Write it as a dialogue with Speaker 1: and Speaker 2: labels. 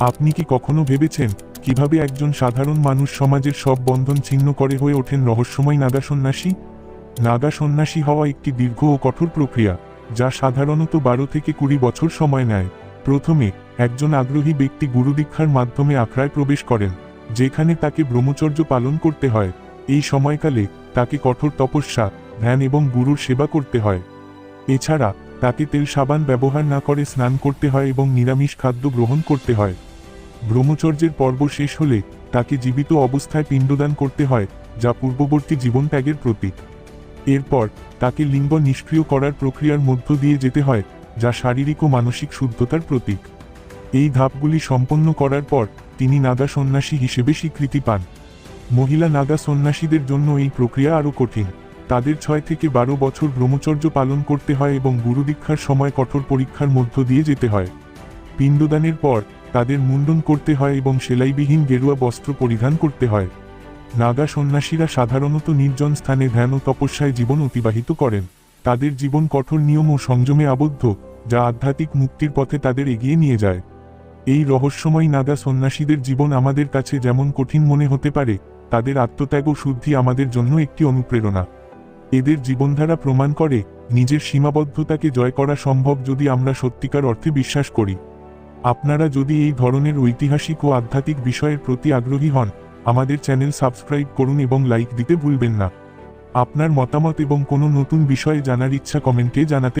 Speaker 1: আপনি কি কখনো ভেবেছেন, কীভাবে একজন সাধারণ মানুষ সমাজের সব বন্ধন ছিন্ন করে হয়ে ওঠেন রহস্যময় নাগা সন্ন্যাসী নাগা সন্ন্যাসী হওয়া একটি দীর্ঘ ও কঠোর প্রক্রিয়া, যা সাধারণত বারো থেকে কুড়ি বছর সময় নেয়। প্রথমে, একজন আগ্রহী ব্যক্তি গুরুদীক্ষার মাধ্যমে আখড়ায় প্রবেশ করেন, যেখানে তাকে ব্রহ্মচর্য পালন করতে হয়। এই সময়কালে, তাকে কঠোর তপস্যা, ধ্যান এবং গুরুর সেবা করতে হয়। এছাড়া, তাকে তেল সাবান ব্যবহার না করে স্নান করতে হয় এবং নিরামিষ খাদ্য গ্রহণ করতে হয়। ব্রহ্মচর্যের পর্ব শেষ হলে তাকে জীবিত অবস্থায় পিণ্ডদান করতে হয়, যা পূর্ববর্তী জীবন ত্যাগের প্রতীক। এরপর তাকে লিঙ্গ নিষ্ক্রিয় করার প্রক্রিয়ার মধ্য দিয়ে যেতে হয়, যা শারীরিক ও মানসিক শুদ্ধতার প্রতীক। এই ধাপগুলি সম্পন্ন করার পর তিনি নাগা সন্ন্যাসী হিসেবে স্বীকৃতি পান। মহিলা নাগা সন্ন্যাসীদের জন্য এই প্রক্রিয়া আরও কঠিন। তাদের ছয় থেকে বারো বছর ব্রহ্মচর্য পালন করতে হয় এবং গুরুদীক্ষার সময় কঠোর পরীক্ষার মধ্য দিয়ে যেতে হয়। পিণ্ডদানের পর তাদের মুন্ডন করতে হয় এবং সেলাইবিহীন গেরুয়া বস্ত্র পরিধান করতে হয়। নাগা সন্ন্যাসীরা সাধারণত নির্জন স্থানে ধ্যান ও তপস্যায় জীবন অতিবাহিত করেন। তাদের জীবন কঠোর নিয়ম ও সংযমে আবদ্ধ, যা আধ্যাত্মিক মুক্তির পথে তাদের এগিয়ে নিয়ে যায়। এই রহস্যময় নাগা সন্ন্যাসীদের জীবন আমাদের কাছে যেমন কঠিন মনে হতে পারে, তাদের আত্মত্যাগ ও শুদ্ধি আমাদের জন্য একটি অনুপ্রেরণা। এদের জীবনধারা প্রমাণ করে, নিজের সীমাবদ্ধতাকে জয় করা সম্ভব যদি আমরা সত্যিকার অর্থে বিশ্বাস করি। আপনারা যদি এই ধরনের ঐতিহাসিক ও আধ্যাত্মিক বিষয়ের প্রতি আগ্রহী হন, আমাদের চ্যানেল সাবস্ক্রাইব করুন এবং লাইক দিতে ভুলবেন না। আপনার মতামত এবং কোনো নতুন বিষয়ে জানার ইচ্ছা কমেন্টে জানাতে